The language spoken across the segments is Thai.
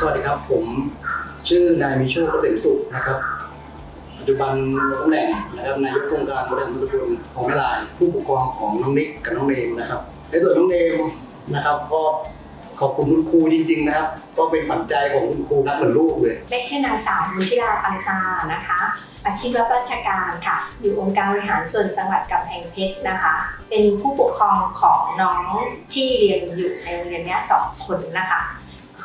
สวัสดีครับ ผมชื่อนายมิโชคเกษมสุขนะครับ ปัจจุบันตำแหน่งนะครับนายกโครงการบริหารส่วนตำบลของแม่ลาย ผู้ปกครองของน้องนิกกับน้องเนมนะครับในส่วนน้องเนมนะครับก็ขอบคุณคุณครูจริง ๆ นะครับ ก็เป็นฝันใจของคุณครูนักเหมือนลูกเลย เล็กชื่อนางสาวมุทิราปันตานะคะ อาชีพรับราชการค่ะ อยู่องค์การบริหารส่วนจังหวัดกำแพงเพชรนะคะ เป็นผู้ปกครองของน้องที่เรียนอยู่ในโรงเรียนเนี้ยสองคนนะคะ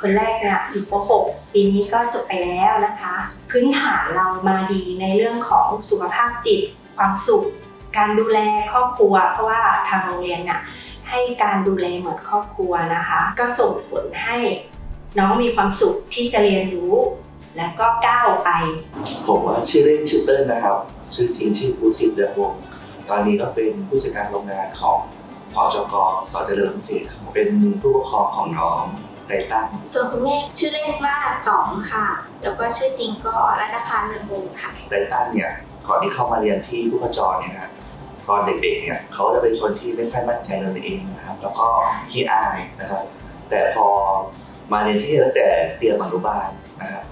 คนแรกเนี่ยอยู่ป .6 ปีนี้ก็จบไปแล้วนะคะ พื้นฐานเรามาดีในเรื่องของสุขภาพจิต ความสุข การดูแลครอบครัว เพราะว่าทางโรงเรียนน่ะให้การดูแลเหมือนครอบครัวนะคะ ก็ส่งผลให้น้องมีความสุขที่จะเรียนรู้และก็ก้าวไป ผมว่าชื่อเล่นชื่อเติ้ลนะครับ ชื่อจริงชื่อภูสิทธิ์เดือนวงศ์ตอนนี้ก็เป็นผู้จัดการโรงงานของพจกสอเจริญเกษตรครับเป็นผู้ปกครองของน้อง ไตตันส่วนคุณแม่ชื่อเล่นว่าต๋องค่ะ แล้วก็ชื่อจริงก็รัตนพันธ์เรืองวงศ์ค่ะไตตันเนี่ยก่อนที่เขามาเรียนที่ผู้ขจรเนี่ยนะตอนเด็กๆเนี่ยเขาจะเป็นคนที่ไม่ค่อยมั่นใจในตัวเองนะครับ แล้วก็ขี้อายนะครับ แต่พอมาเรียนที่ตั้งแต่เตรียมอนุบาลนะครับ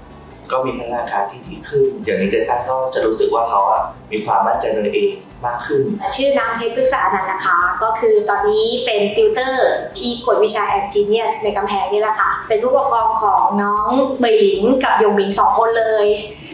ก็มีพัฒนาการที่ดีขึ้น อย่างนี้ไตตันก็จะรู้สึกว่าเขาอะมีความมั่นใจในตัวเองมากขึ้น ชื่อนางเพชรพฤกษานันท์นะคะ ก็คือตอนนี้เป็นติวเตอร์ที่กวดวิชาแอนจีเนียสในกำแพงนี่แหละค่ะ เป็นผู้ปกครองของน้องเมยหลิงกับยงหมิงสองคนเลย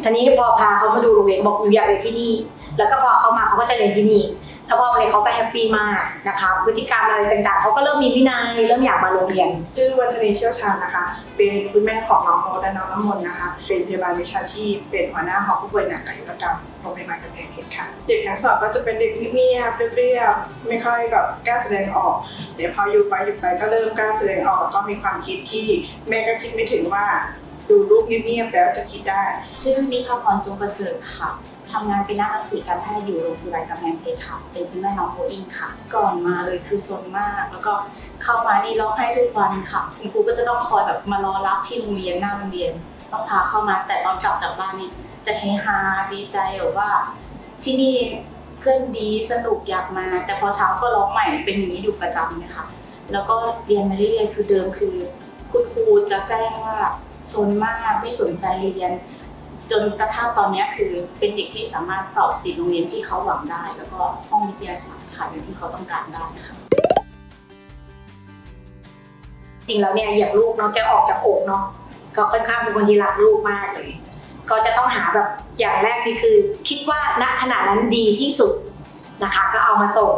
ทีนี้พอพาเขามาดูโรงเรียนบอกอยู่อยากเรียนที่นี่ แล้วก็พอเขามาเขาก็จะเรียนที่นี่ แล้วพอเรียนเขาก็แฮปปี้มากนะคะพฤติกรรมอะไรต่างๆเขาก็เริ่มมีวินัยเริ่มอยากมาโรงเรียน ชื่อวันธนีเชี่ยวชาญนะคะ เป็นคุณแม่ของน้องโมและน้องน้ำมนต์นะคะ เป็นพยาบาลวิชาชีพ เป็นหัวหน้าหอผู้ป่วยหนักอายุรกรรมโรงพยาบาลกำแพงเพชรค่ะ เด็กทั้งสองก็จะเป็นเด็กเงียบๆเรียบๆไม่ค่อยแบบกล้าแสดงออกเดี๋ยวพออยู่ไปอยู่ไปก็เริ่มกล้าแสดงออกก็มีความคิดที่แม่ก็คิดไม่ถึงว่า ดูรูปเงียบๆแล้วจะคิดได้ ชื่อนิพาพรจงประเสริฐค่ะทำงานเป็นนักรักษาการแพทย์อยู่โรงพยาบาลกำแพงเพชรค่ะเป็นคุณแม่น้องโบอิงค่ะ ก่อนมาเลยคือซนมาก แล้วก็เข้ามานี่ร้องไห้ทุกวันค่ะ คุณครูก็จะต้องคอยแบบมารอรับที่โรงเรียนหน้าโรงเรียน ต้องพาเข้ามา แต่ตอนกลับจากบ้านนี่จะเฮฮาดีใจแบบว่า ที่นี่เพื่อนดีสนุกอยากมา แต่พอเช้าก็ร้องใหม่เป็นอย่างนี้อยู่ประจำเลยค่ะ แล้วก็เรียนมาเรื่อยๆคือเดิมคือ คุณครูจะแจ้งว่า ซนมากไม่สนใจเรียน จนกระทั่งตอนนี้คือเป็นเด็กที่สามารถสอบติดโรงเรียนที่เขาหวังได้ แล้วก็ห้องวิทยาศาสตร์ค่ะอย่างที่เขาต้องการได้ค่ะจริงแล้วเนี่ยอย่างลูกเนาะจะออกจากอกเนาะก็ค่อนข้างเป็นคนที่รักลูกมากเลย ก็จะต้องหาแบบอย่างแรกนี่คือ คิดว่าณขณะนั้นดีที่สุดนะคะ ก็เอามาส่ง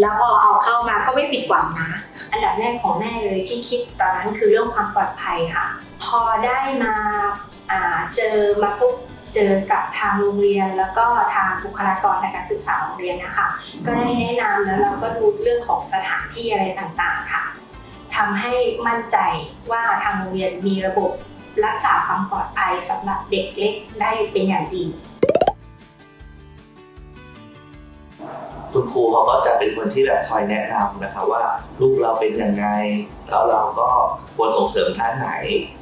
แล้วพอเอาเข้ามาก็ไม่ผิดหวังนะ อันดับแรกของแม่เลยที่คิดตอนนั้นคือเรื่องความปลอดภัยค่ะ พอได้มาเจอมาพบเจอกับทางโรงเรียน แล้วก็ทางบุคลากรทางการศึกษาโรงเรียนนะคะ ก็ได้แนะนำแล้วเราก็ดูเรื่องของสถานที่อะไรต่างๆค่ะทำให้มั่นใจว่าทางโรงเรียนมีระบบรักษาความปลอดภัยสำหรับเด็กเล็กได้เป็นอย่างดี คุณครูเขาก็จะเป็นคนที่แบบคอยแนะนำนะครับว่าลูกเราเป็นยังไง แล้วเราก็ควรส่งเสริมด้านไหน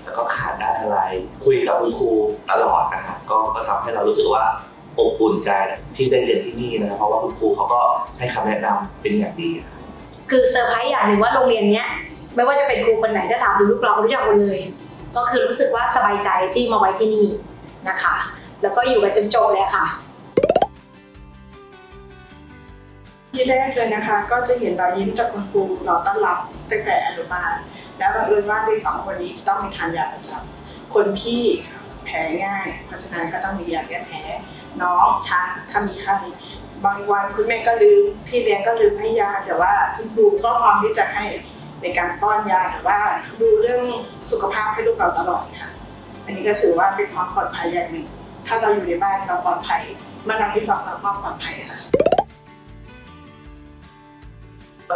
แล้วก็ขาดด้านอะไร คุยกับคุณครูตลอดนะครับก็ก็ทำให้เรารู้สึกว่าอบอุ่นใจที่ได้เรียนที่นี่นะครับเพราะว่าคุณครูเขาก็ให้คำแนะนำเป็นอย่างดี คือเซอร์ไพรส์อย่างหนึ่งว่าโรงเรียนเนี้ยไม่ว่าจะเป็นครูคนไหนถ้าถามดูลูกเราก็รู้จักหมดเลย ก็คือรู้สึกว่าสบายใจที่มาไว้ที่นี่นะคะ แล้วก็อยู่กันจนจบเลยค่ะ ที่แรกเลยนะคะ ก็จะเห็นรอยยิ้มจากคุณครูเราต้อนรับตั้งแต่อนุบาลแล้วบังเอิญว่าเด็กสองคนนี้จะต้องมีทานยาประจำคนพี่แพ้ง่าย เพราะฉะนั้นก็ต้องมียาแก้แพ้น้องช้างถ้ามีไข้บางวันคุณแม่ก็ลืมพี่เลี้ยงก็ลืมให้ยา แต่ว่าคุณครูก็พร้อมที่จะให้ในการป้อนยาหรือว่าดูเรื่องสุขภาพให้ลูกเราตลอดค่ะ อันนี้ก็ถือว่าเป็นความปลอดภัยอย่างหนึ่งถ้าเราอยู่ในบ้านเราปลอดภัยเมื่อเราที่สองเราก็ปลอดภัยค่ะ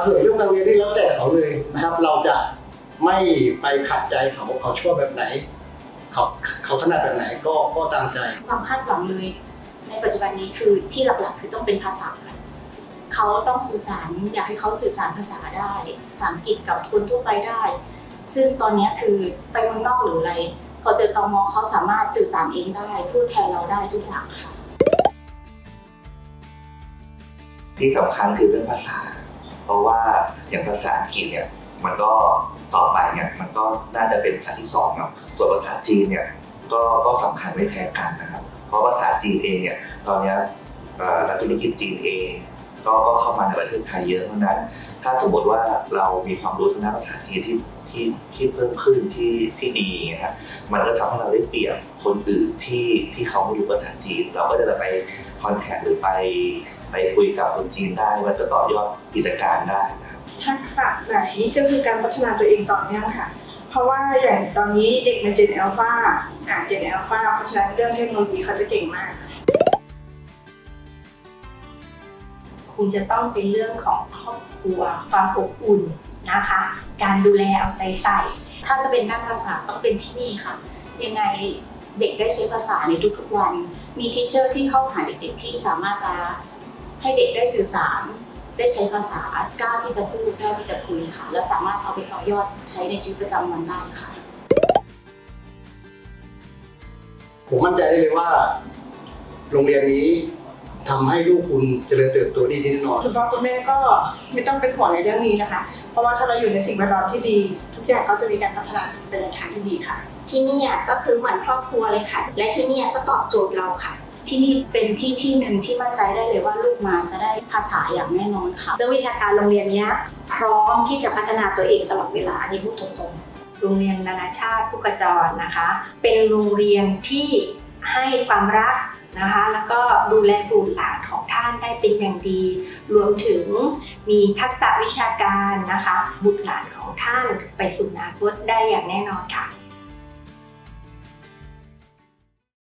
ส่วนเรื่องการเรียนนี่แล้วแต่เขาเลยนะครับ เราจะไม่ไปขัดใจเขาเขาชอบแบบไหน เขาเขาถนัดแบบไหนก็ก็ตามใจ ความคาดหวังเลย ในปัจจุบันนี้คือที่หลักๆ คือต้องเป็นภาษาเขาต้องสื่อสารอยากให้เขาสื่อสารภาษาได้ภาษาอังกฤษกับคนทั่วไปได้ ซึ่งตอนเนี้ยคือไปเมืองนอกหรืออะไรพอเจอตมเขาสามารถสื่อสารเองได้พูดแทนเราได้ทุกอย่างค่ะที่สำคัญคือเรื่องภาษา เพราะว่าอย่างภาษาอังกฤษเนี่ยมันก็ต่อไปเนี่ยมันก็น่าจะเป็นภาษาที่สองเนาะส่วนภาษาจีนเนี่ยก็ก็สำคัญไม่แพ้กันนะครับ เพราะภาษาจีนเองเนี่ยตอนนี้นักธุรกิจจีนเองก็ก็เข้ามาในประเทศไทยเยอะเพราะนั้น ถ้าสมมติว่าเรามีความรู้ทางด้านภาษาจีนที่ ที่ที่เพิ่มขึ้นที่ที่ดีอย่างเงี้ยฮะมันก็ทำให้เราได้เปรียบคนอื่นที่ที่เขาไม่รู้ภาษาจีน เราก็จะไปคอนแทคหรือไปไปคุยกับคนจีนได้มันก็ต่อยอดกิจการได้นะครับทักษะไหนก็คือการพัฒนาตัวเองต่อเนื่องค่ะเพราะว่าอย่างตอนนี้เด็กในเจน a อลฟาอ่าเจน a อลฟาเพราะฉะนั้นเรื่องเทคโนโลยีเขาจะเก่งมากคงจะต้องเป็นเรื่องของครอบครัวความอบอุ่นนะคะ การดูแลเอาใจใส่ ถ้าจะเป็นด้านภาษาต้องเป็นที่นี่ค่ะ ยังไงเด็กได้ใช้ภาษาในทุกๆวัน มีทิเชอร์ที่เข้าหาเด็กๆที่สามารถจะให้เด็กได้สื่อสาร ได้ใช้ภาษากล้าที่จะพูดกล้าที่จะคุยค่ะ และสามารถเอาไปต่อยอดใช้ในชีวิตประจำวันได้ค่ะ ผมมั่นใจได้เลยว่า โรงเรียนนี้ ทำให้ลูกคุณเจริญเติบโตดีแน่นอน คุณพ่อคุณแม่ก็ไม่ต้องเป็นห่วงในเรื่องนี้นะคะ เพราะว่าถ้าเราอยู่ในสิ่งแวดล้อมที่ดี ทุกอย่างก็จะมีการพัฒนาไปในทางที่ดีค่ะ ที่เนี่ยก็คือเหมือนครอบครัวเลยค่ะ และที่เนี่ยก็ตอบโจทย์เราค่ะ ที่นี่เป็นที่ที่หนึ่งที่มั่นใจได้เลยว่าลูกมาจะได้ภาษาอย่างแน่นอนค่ะเรื่องวิชาการโรงเรียนเนี้ยพร้อมที่จะพัฒนาตัวเองตลอดเวลาอันนี้พูดตรงๆ โรงเรียนนานาชาติผู้กระจรนะคะ เป็นโรงเรียนที่ ให้ความรักนะคะ แล้วก็ดูแลบุตรหลานของท่านได้เป็นอย่างดี รวมถึงมีทักษะวิชาการนะคะ บุตรหลานของท่านไปสู่อนาคตได้อย่างแน่นอนค่ะ